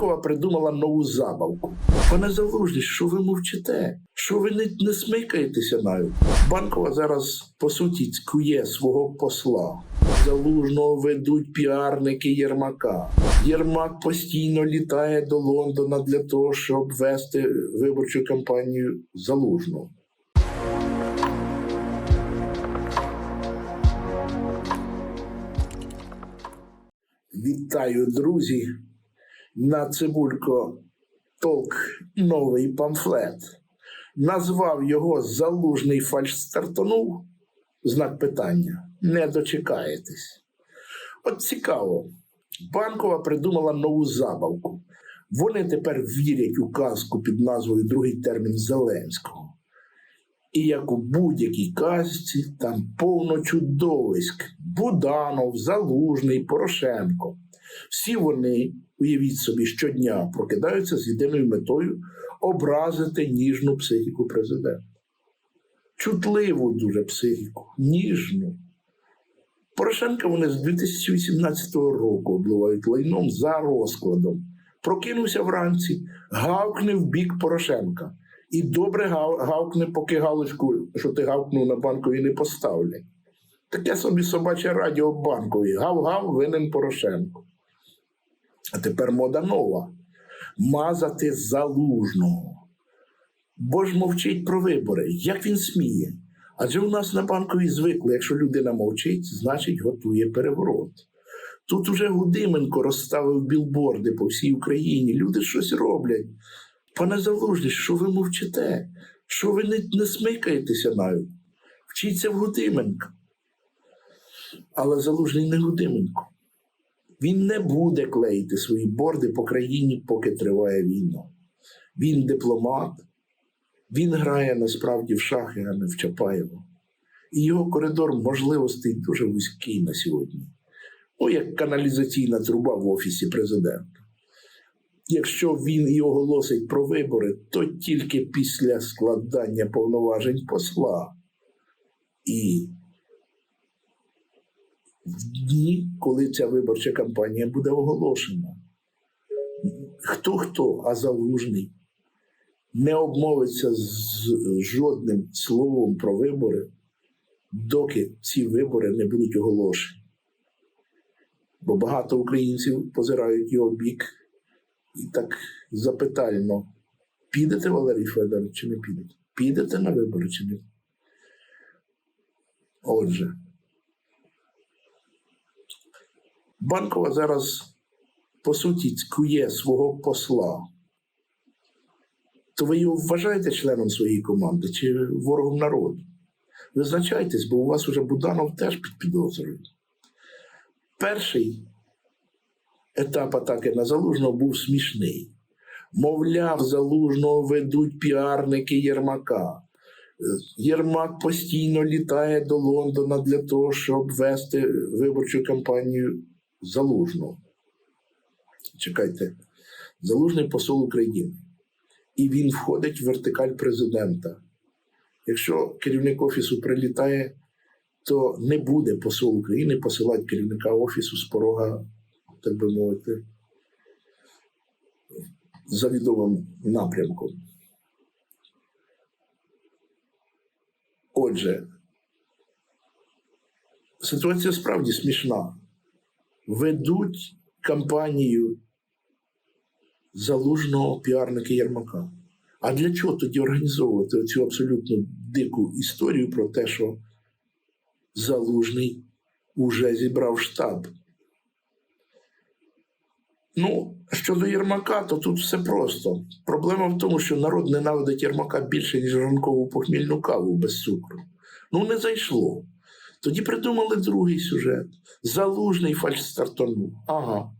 Банкова придумала нову забавку. Пане Залужний, що ви мовчите? Що ви не, не смикаєтеся навіть? Банкова зараз по суті цькує свого посла. Залужного ведуть піарники Єрмака. Єрмак постійно літає до Лондона для того, щоб вести виборчу кампанію Залужного. Вітаю, друзі! На цибулько толк новий памфлет. Назвав його Залужний фальш стартанув. Знак питання. Не дочекаєтесь. От цікаво. Банкова придумала нову забавку. Вони тепер вірять у казку під назвою Другий термін Зеленського. І як у будь-якій казці, там повно чудовиськ: Буданов, Залужний, Порошенко. Всі вони, уявіть собі, щодня прокидаються з єдиною метою образити ніжну психіку президента. Чутливу дуже психіку, ніжну. Порошенка вони з 2018 року обливають лайном за розкладом. Прокинувся вранці, гавкне в бік Порошенка. І добре гавкне, поки галочку, що ти гавкнув на банкові, не поставлять. Таке собі собаче радіо банкові. Гав-гав винен Порошенко. А тепер мода нова. Мазати залужного. Бо ж мовчить про вибори. Як він сміє? Адже у нас на банковій звикли, якщо людина мовчить, значить готує переворот. Тут уже Гудименко розставив білборди по всій Україні. Люди щось роблять. Пане Залужний, що ви мовчите? Що ви не, не смикаєтеся навіть? Вчіться в Гудименка. Але Залужний не Гудименко. Він не буде клеїти свої борди по країні, поки триває війна. Він дипломат, він грає насправді в шахи, а не в Чапаєва. І його коридор можливостей дуже вузький на сьогодні. Ну, як каналізаційна труба в офісі президента. Якщо він і оголосить про вибори, то тільки після складання повноважень посла. І в дні, коли ця виборча кампанія буде оголошена. Хто хто, а залужний не обмовиться з жодним словом про вибори, доки ці вибори не будуть оголошені. Бо багато українців позирають його бік і так запитально: підете, Валерій Федорович, чи не підете? Підете на вибори чи не? Отже, Банкова зараз, по суті, цькує свого посла. То ви його вважаєте членом своєї команди чи ворогом народу? Визначайтесь, бо у вас уже Буданов теж під підозрою. Перший етап атаки на Залужного був смішний. Мовляв, Залужного ведуть піарники Єрмака. Єрмак постійно літає до Лондона для того, щоб вести виборчу кампанію Залужного. Чекайте, Залужний посол України. І він входить в вертикаль президента. Якщо керівник офісу прилітає, то не буде посол України посилати керівника офісу з порога, так би мовити, за відомим напрямком. Отже, ситуація справді смішна. Ведуть кампанію залужного піарника Єрмака. А для чого тоді організовувати цю абсолютно дику історію про те, що Залужний уже зібрав штаб? Ну, щодо Єрмака, то тут все просто. Проблема в тому, що народ ненавидить Єрмака більше, ніж ранкову похмільну каву без цукру. Ну, не зайшло. Тоді придумали другий сюжет. Залужний фальш стартанув. Ага.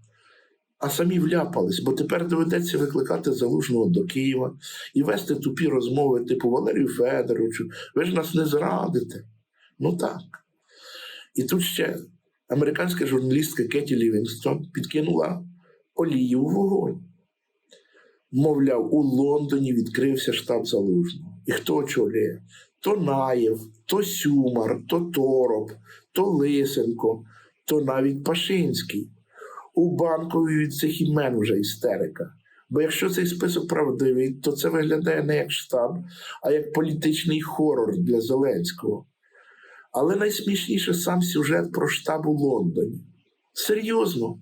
А самі вляпались, бо тепер доведеться викликати залужного до Києва і вести тупі розмови, типу Валерію Федоровичу, ви ж нас не зрадите. Ну так. І тут ще американська журналістка Кеті Лівінгстон підкинула олію в вогонь. Мовляв, у Лондоні відкрився штаб залужного. І хто очолює? То Наєв, то Сюмар, то Тороп, то Лисенко, то навіть Пашинський. У банкові від цих імен вже істерика. Бо якщо цей список правдивий, то це виглядає не як штаб, а як політичний хорор для Зеленського. Але найсмішніше сам сюжет про штаб у Лондоні. Серйозно.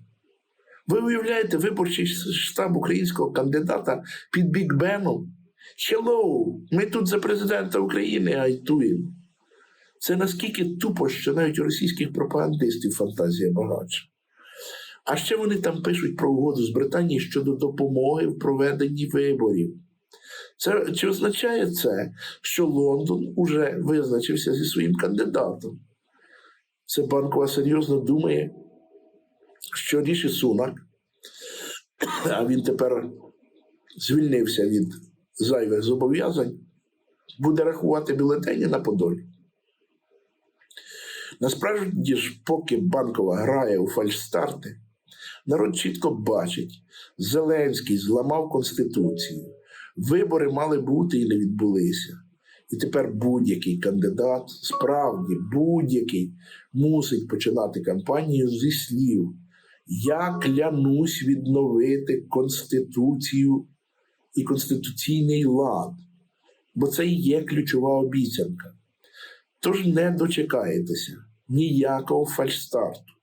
Ви уявляєте виборчий штаб українського кандидата під Біг Беном? Hello, ми тут за президента України айтуємо. Це наскільки тупо, що навіть у російських пропагандистів фантазія багатша. А ще вони там пишуть про угоду з Британією щодо допомоги в проведенні виборів. Це, чи означає це, що Лондон уже визначився зі своїм кандидатом? Це банкова серйозно думає, що Ріші Сунак, а він тепер звільнився від зайвих зобов'язань, буде рахувати бюлетені на Подолі. Насправді ж, поки банкова грає у фальшстарти, народ чітко бачить, Зеленський зламав Конституцію. Вибори мали бути і не відбулися. І тепер будь-який кандидат, справді будь-який, мусить починати кампанію зі слів. Я клянусь відновити Конституцію і конституційний лад, бо це і є ключова обіцянка. Тож не дочекаєтеся ніякого фальшстарту.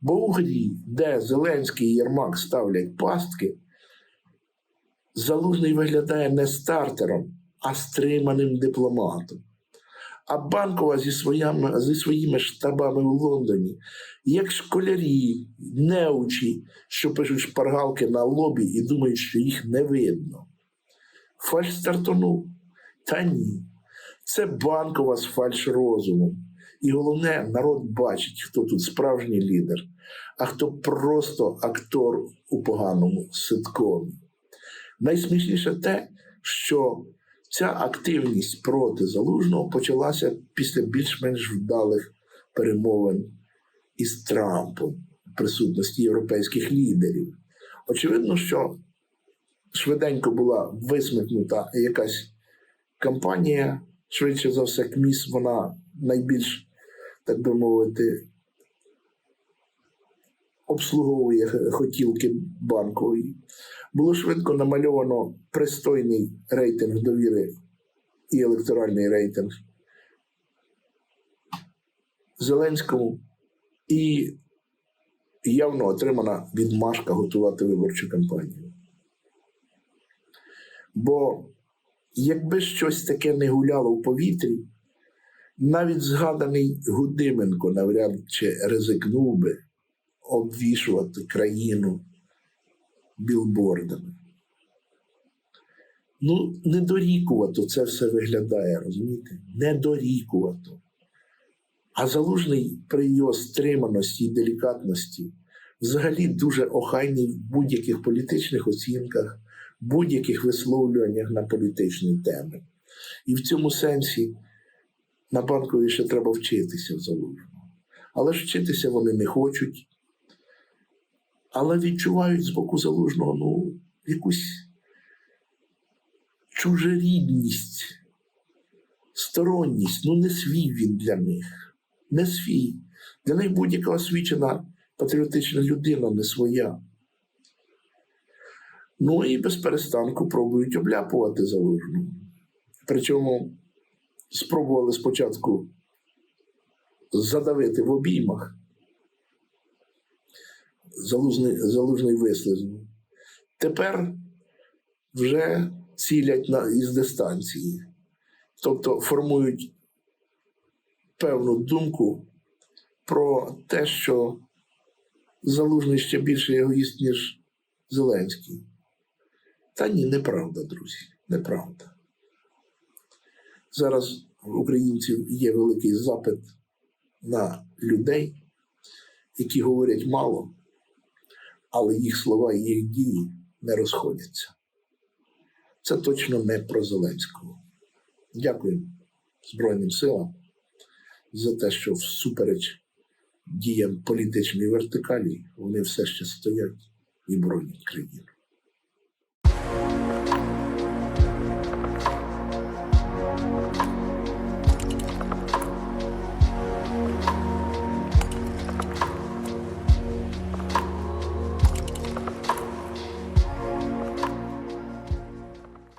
Бо у грі, де Зеленський і Єрмак ставлять пастки, Залужний виглядає не стартером, а стриманим дипломатом. А банкова зі своїми, зі своїми штабами в Лондоні, як школярі, неучі, що пишуть шпаргалки на лобі і думають, що їх не видно. Фальш стартонув? Та ні. Це банкова з фальш розумом. І головне, народ бачить, хто тут справжній лідер, а хто просто актор у поганому ситкомі. Найсмішніше те, що ця активність проти залужного почалася після більш-менш вдалих перемовин із Трампом в присутності європейських лідерів. Очевидно, що швиденько була висмикнута якась кампанія, швидше за все, КМІС, вона найбільш, так би мовити, обслуговує хотілки банкової. Було швидко намальовано пристойний рейтинг довіри і електоральний рейтинг Зеленському, і явно отримана відмашка готувати виборчу кампанію. Бо якби щось таке не гуляло в повітрі, навіть згаданий Гудименко навряд чи ризикнув би обвішувати країну білбордами. Ну, недорікувато це все виглядає, розумієте? Недорікувато. А залужний при його стриманості і делікатності взагалі дуже охайний в будь-яких політичних оцінках, будь-яких висловлюваннях на політичні теми. І в цьому сенсі на банкові ще треба вчитися в залужному. Але ж вчитися вони не хочуть, але відчувають з боку залужного ну, якусь чужорідність, сторонність. Ну, не свій він для них, не свій. Для них будь-яка освічена патріотична людина не своя. Ну і без перестанку пробують обляпувати залужну. Причому спробували спочатку задавити в обіймах. Залужний, залужний вислизнув. Тепер вже цілять на, із дистанції. Тобто формують певну думку про те, що залужний ще більше егоїст, ніж Зеленський. Та ні, неправда, друзі, неправда. Зараз в українців є великий запит на людей, які говорять мало, але їх слова і їх дії не розходяться. Це точно не про Зеленського. Дякую Збройним силам за те, що всупереч діям політичної вертикалі вони все ще стоять і боронять країну.